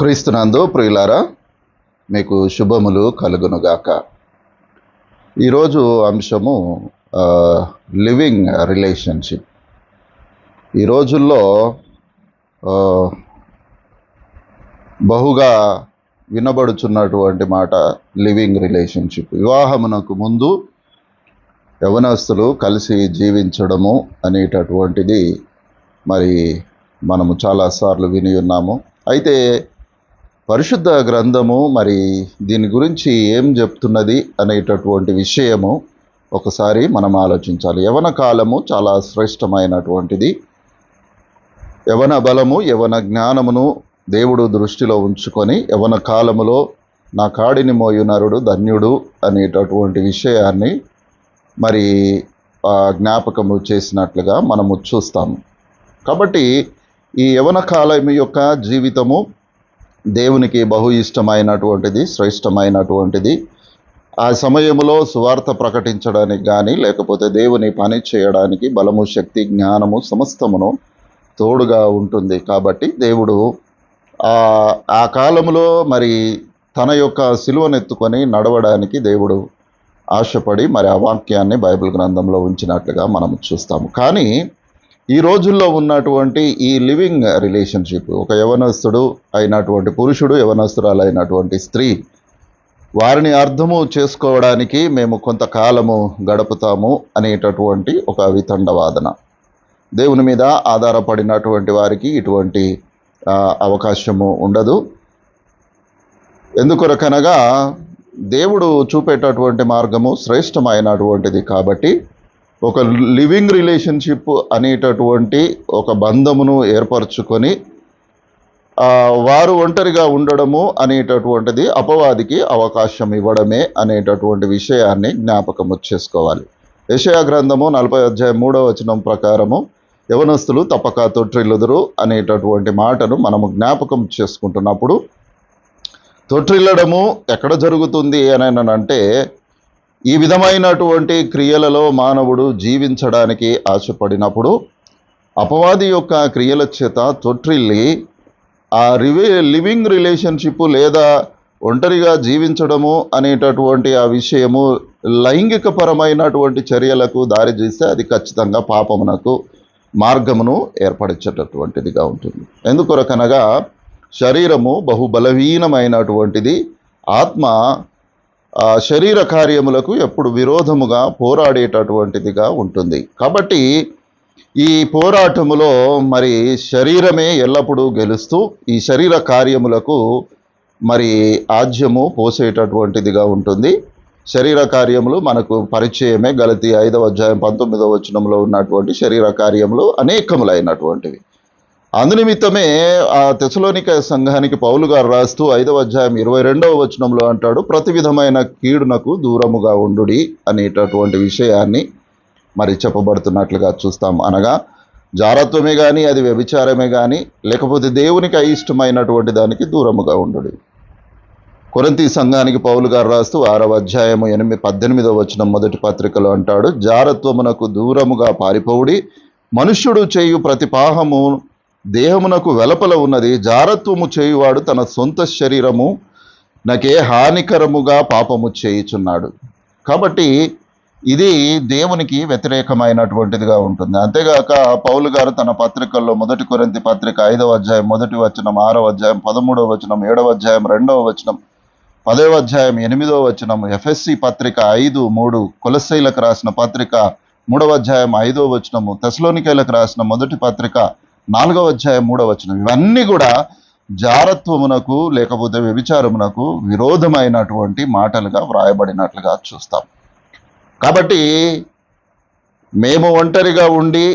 క్రీస్తునందు ప్రియులారా మీకు శుభములు కలుగునుగాక. ఈరోజు అంశము లివింగ్ రిలేషన్షిప్. ఈ రోజుల్లో బహుగా వినబడుచున్నటువంటి మాట లివింగ్ రిలేషన్షిప్. వివాహమునకు ముందు యవనస్తులు కలిసి జీవించడము అనేటటువంటిది మరి మనము చాలాసార్లు విని ఉన్నాము. అయితే పరిశుద్ధ గ్రంథము మరి దీని గురించి ఏం చెప్తున్నది అనేటటువంటి విషయము ఒకసారి మనం ఆలోచించాలి. యవన కాలము చాలా శ్రేష్టమైనటువంటిది. యవన బలము యవన జ్ఞానమును దేవుడు దృష్టిలో ఉంచుకొని యవన కాలములో నా కాడిని మోయు నరుడు ధన్యుడు అనేటటువంటి విషయాన్ని మరి ఆ, జ్ఞాపకము చేసినట్లుగా మనము చూస్తాము. కాబట్టి ఈ యవన కాలం యొక్క జీవితము దేవునికి బహు ఇష్టమైనటువంటిది శ్రేష్టమైనటువంటిది. ఆ సమయంలో సువార్త ప్రకటించడానికి కానీ లేకపోతే దేవుని పని చేయడానికి బలము శక్తి జ్ఞానము సమస్తమును తోడుగా ఉంటుంది. కాబట్టి దేవుడు ఆ కాలంలో మరి తన యొక్క సిలువనెత్తుకొని నడవడానికి దేవుడు ఆశపడి మరి ఆ వాక్యాన్ని బైబిల్ గ్రంథంలో ఉంచినట్లుగా మనం చూస్తాము. కానీ ఈ రోజుల్లో ఉన్నటువంటి ఈ లివింగ్ రిలేషన్షిప్ ఒక యవనస్తుడు అయినటువంటి పురుషుడు యవనస్తురాలు అయినటువంటి స్త్రీ వారిని అర్థము చేసుకోవడానికి మేము కొంతకాలము గడుపుతాము అనేటటువంటి ఒక వితండవాదన. దేవుని మీద ఆధారపడినటువంటి వారికి ఇటువంటి అవకాశము ఉండదు. ఎందుకొరకనగా దేవుడు చూపేటటువంటి మార్గము శ్రేష్టమైనటువంటిది కాబట్టి ఒక లివింగ్ రిలేషన్షిప్ అనేటటువంటి ఒక బంధమును ఏర్పరచుకొని వారు ఒంటరిగా ఉండడము అనేటటువంటిది అపవాదికి అవకాశం ఇవ్వడమే అనేటటువంటి విషయాన్ని జ్ఞాపకము చేసుకోవాలి. యషయా గ్రంథము నలభై అధ్యాయం మూడవ వచనం ప్రకారము యవనస్తులు తప్పక తొట్టిల్లుదురు అనేటటువంటి మాటను మనము జ్ఞాపకం చేసుకుంటున్నప్పుడు తొట్టిల్లడము ఎక్కడ జరుగుతుంది అని అంటే ఈ విధమైనటువంటి క్రియలలో మానవుడు జీవించడానికి ఆశపడినప్పుడు అపవాది యొక్క క్రియల చేత తొట్టిల్లి ఆ రివే లివింగ్ రిలేషన్షిప్ లేదా ఒంటరిగా జీవించడము అనేటటువంటి ఆ విషయము లైంగిక పరమైనటువంటి చర్యలకు దారి చేస్తే అది ఖచ్చితంగా పాపమునకు మార్గమును ఏర్పరిచేటటువంటిదిగా ఉంటుంది. ఎందుకొరకనగా శరీరము బహుబలహీనమైనటువంటిది. ఆత్మ ఆ శరీర కార్యములకు ఎప్పుడు విరోధముగా పోరాడేటటువంటిదిగా ఉంటుంది. కాబట్టి ఈ పోరాటములో మరి శరీరమే ఎల్లప్పుడూ గెలుస్తూ ఈ శరీర కార్యములకు మరి ఆజ్యము పోసేటటువంటిదిగా ఉంటుంది. శరీర కార్యములు మనకు పరిచయమే గలతి ఐదవ అధ్యాయం పంతొమ్మిదవ వచనంలో ఉన్నటువంటి శరీర కార్యములు అనేకములైనటువంటివి. అందునిమిత్తమే ఆ తెసలోనిక సంఘానికి పౌలు గారు రాస్తూ ఐదవ అధ్యాయం ఇరవై రెండవ వచనంలో అంటాడు ప్రతి విధమైన కీడునకు దూరముగా ఉండుడి అనేటటువంటి విషయాన్ని మరి చెప్పబడుతున్నట్లుగా చూస్తాం. అనగా జారత్వమే కానీ అది వ్యభిచారమే కానీ లేకపోతే దేవునికి అయిష్టమైనటువంటి దానికి దూరముగా ఉండుడి. కొరంతి సంఘానికి పౌలు గారు రాస్తూ ఆరవ అధ్యాయము ఎనిమిది పద్దెనిమిదవ వచనం మొదటి పత్రికలో అంటాడు జారత్వమునకు దూరముగా పారిపోవుడి మనుష్యుడు చేయు ప్రతి పాహము దేహమునకు వెలపల ఉన్నది జారత్వము చేయువాడు తన సొంత శరీరము నాకే హానికరముగా పాపము చేయుచున్నాడు. కాబట్టి ఇది దేవునికి వ్యతిరేకమైనటువంటిదిగా ఉంటుంది. అంతేగాక పౌలు గారు తన పత్రికల్లో మొదటి కొరంతి పత్రిక ఐదవ అధ్యాయం మొదటి వచనం ఆరవ అధ్యాయం పదమూడవ వచనం ఏడవ అధ్యాయం రెండవ వచనం పదవ అధ్యాయం ఎనిమిదవ వచనం ఎఫ్ఎస్సి పత్రిక ఐదు మూడు కులశైలకు రాసిన పత్రిక మూడవ అధ్యాయం ఐదవ వచనము తెసలోనికైలకు రాసిన మొదటి పత్రిక నాలుగవ అధ్యాయం మూడవ వచనం. ఇవన్నీ కూడా జారత్వమునకు లేకపోతే వ్యభిచారమునకు విరోధమైనటువంటి మాటలుగా వ్రాయబడినట్లుగా చూస్తాం. కాబట్టి మేము ఒంటరిగా ఉండి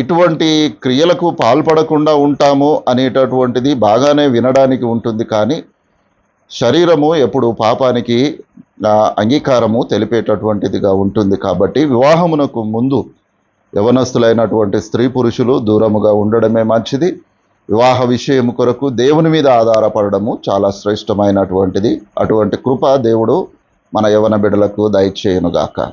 ఇటువంటి క్రియలకు పాల్పడకుండా ఉంటాము అనేటటువంటిది బాగానే వినడానికి ఉంటుంది కానీ శరీరము ఎప్పుడు పాపానికి అంగీకారము తెలిపేటటువంటిదిగా ఉంటుంది కాబట్టి వివాహమునకు ముందు యవనస్తులైనటువంటి స్త్రీ పురుషులు దూరముగా ఉండడమే మంచిది. వివాహ విషయం కొరకు దేవుని మీద ఆధారపడడము చాలా శ్రేష్టమైనటువంటిది. అటువంటి కృప దేవుడు మన యవన బిడ్డలకు దయచేయనుగాక.